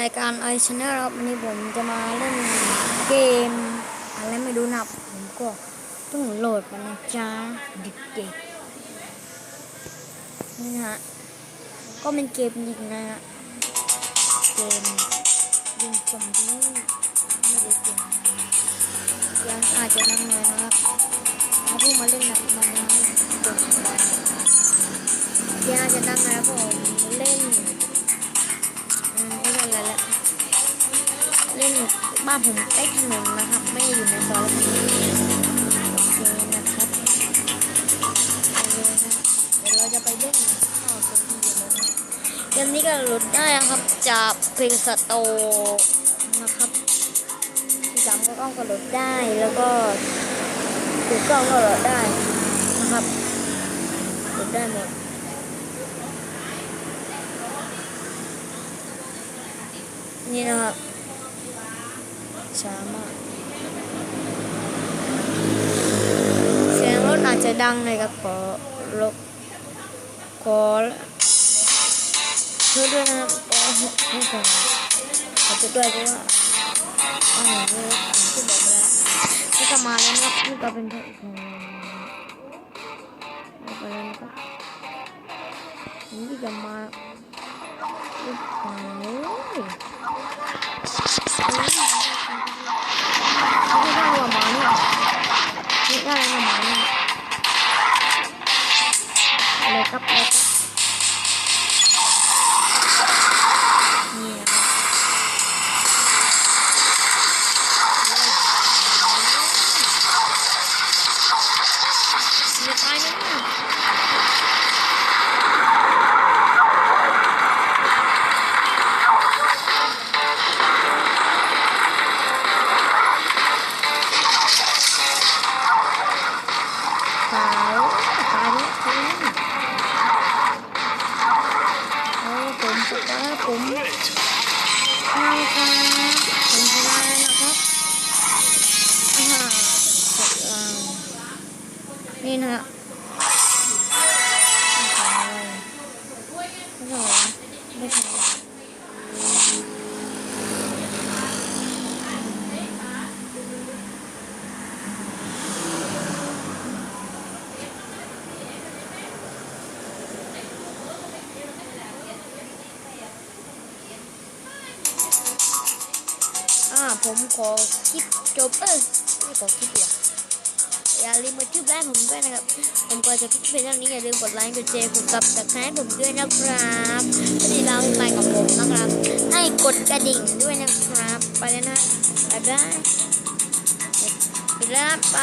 รายการไอชแนลครับวันนี้ผมจะมาเล่นเกม อะไรไม่รู้นะครับผมก็ต้องโหลดมานะจ๊ะเด็กๆนี่ฮะก็เป็นเกมยิงนะฮะเกมยิงซอมบี้ไม่ได้เกมยังอาจจะนั่งเลยนะครับถ้าเพิ่งมาเล่นหนักมันนะยังอาจจะนั่งนะครับผม บ้านผมใกล้ถนนนะครับ ไม่อยู่ในซอยโอเคนะครับไปเลยนะเดี๋ยวเราจะไปเล่นข้าวสักทีแล้วนะเกมนี้ก็โหลดได้ครับจากเพลงสโตนะครับที่สามก็กล้องก็โหลดได้แล้วก็ถูกกล้องก็โหลดได้นะครับโหลดได้หมดนี่นะครับ ช้ามาก เสียงรถอาจจะดังเลยครับขอลบขอช่วยด้วยนะครับขอให้ขอขอช่วยด้วยเพราะว่าอ่าไม่อ่านที่บอกแล้วนี่ก็มาแล้วนะครับนี่ก็เป็นเพลงของเอาไปแล้วนะครับนี่ก็มาโอ้โห ได้ว่าหมอะไรครับอะไรครับ อ้ผมจะว่าผมเอาครับผมจะได้นะครับอ่าเสร็จแล้วนี่นะ ผมขอคลิปจบเออไม่ขอคลิปเดียอย่าลืมมาชื่อแรกผมด้วยนะครับ ผมก็จะคลิปเป็นเรื่องนี้อย่าลืมกดไลค์กดแชร์กดซับสไครต์ผมด้วยนะครับถ้าติดตามไปกับผมนะครับ ให้กดกระดิ่งด้วยนะครับ ไปแล้วนะบ๊ายบายไปแล้วไป